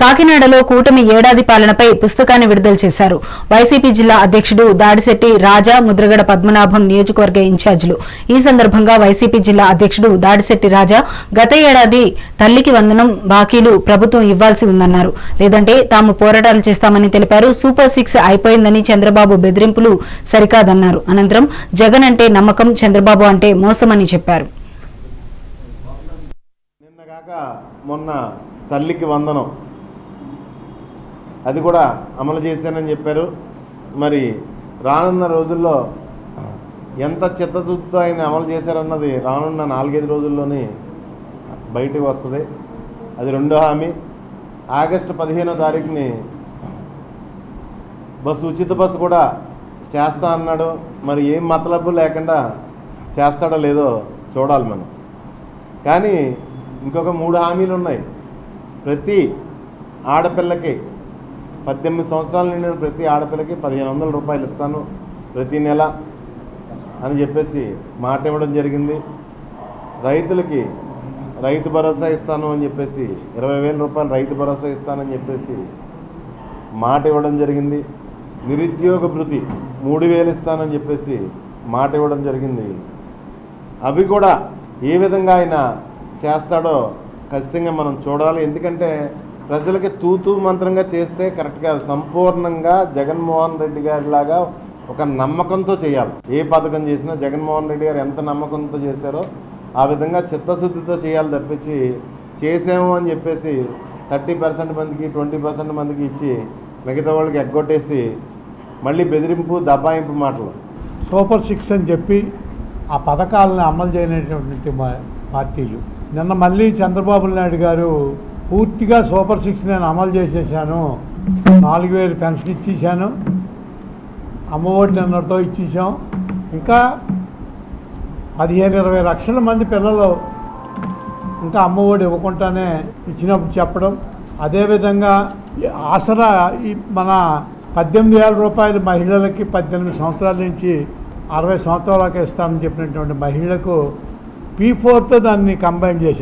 కాకినాడలో కూటమి ఏడాది పాలనపై పుస్తకాన్ని విడుదల చేశారు. వైసీపీ జిల్లా అధ్యక్షుడు దాడిశెట్టి రాజా ముద్రగడ పద్మనాభం నియోజకవర్గ ఇన్ఛార్జీలు. ఈ సందర్భంగా వైసీపీ జిల్లా అధ్యక్షుడు దాడిశెట్టి రాజా గత ఏడాది తల్లికి వందనం బాకీలు ప్రభుత్వం ఇవ్వాల్సి ఉందన్నారు. లేదంటే తాము పోరాటాలు చేస్తామని తెలిపారు. సూపర్ సిక్స్ అయిపోయిందని చంద్రబాబు బెదిరింపులు సరికాదన్నారు. అనంతరం జగన్ అంటే నమ్మకం చంద్రబాబు అంటే మోసమని చెప్పారు. నిన్నగాక మొన్న తల్లికి వందనం. అది కూడా అమలు చేశానని చెప్పారు. మరి రానున్న రోజుల్లో ఎంత చిత్తశుద్ధితో ఆయన అమలు చేశారన్నది రానున్న నాలుగైదు రోజుల్లోనే బయటకు వస్తుంది. అది రెండో హామీ. ఆగస్టు పదిహేనో తారీఖుని బస్సు ఉచిత బస్సు కూడా చేస్తా అన్నాడు. మరి ఏం మతలబు లేకుండా చేస్తాడో లేదో చూడాలి మనం. కానీ ఇంకొక మూడు హామీలు ఉన్నాయి ప్రతి ఆడపిల్లకి పద్దెనిమిది సంవత్సరాలు నిండిన ప్రతి ఆడపిల్లకి పదిహేను వందల రూపాయలు ఇస్తాను ప్రతి నెల అని చెప్పేసి మాట ఇవ్వడం జరిగింది. రైతులకి రైతు భరోసా ఇస్తాను అని చెప్పేసి ఇరవై వేల రూపాయలు రైతు భరోసా ఇస్తానని చెప్పేసి మాట ఇవ్వడం జరిగింది. నిరుద్యోగ భృతి మూడు వేలు ఇస్తానని చెప్పేసి మాట ఇవ్వడం జరిగింది. అవి కూడా ఏ విధంగా ఆయన చేస్తాడో ఖచ్చితంగా మనం చూడాలి. ఎందుకంటే ప్రజలకి తూతూ మంత్రంగా చేస్తే కరెక్ట్ కాదు. సంపూర్ణంగా జగన్మోహన్ రెడ్డి గారిలాగా ఒక నమ్మకంతో చేయాలి. ఏ పథకం చేసినా జగన్మోహన్ రెడ్డి గారు ఎంత నమ్మకంతో చేశారో ఆ విధంగా చిత్తశుద్ధితో చేయాలి తప్పించి చేసాము అని చెప్పేసి థర్టీ పర్సెంట్ మందికి ట్వంటీ పర్సెంట్ మందికి ఇచ్చి మిగతా వాళ్ళకి ఎగ్గొట్టేసి మళ్ళీ బెదిరింపు దబాయింపు మాటలు. సూపర్ సిక్స్ అని చెప్పి ఆ పథకాలను అమలు చేయనటువంటి పార్టీలు. నిన్న మళ్ళీ చంద్రబాబు నాయుడు గారు పూర్తిగా సూపర్ సిక్స్ నేను అమలు చేసేసాను. నాలుగు వేలు పెన్షన్ ఇచ్చేసాను. అమ్మఒడి నిన్నటితో ఇచ్చేసాం. ఇంకా పదిహేను ఇరవై లక్షల మంది పిల్లలు ఇంకా అమ్మఒడి ఇవ్వకుండానే ఇచ్చినప్పుడు చెప్పడం. అదేవిధంగా ఆసరా ఈ మన పద్దెనిమిది వేల రూపాయలు మహిళలకి పద్దెనిమిది సంవత్సరాల నుంచి అరవై సంవత్సరాలకు ఇస్తామని చెప్పినటువంటి మహిళలకు పీ ఫోర్తో దాన్ని కంబైన్ చేశారు.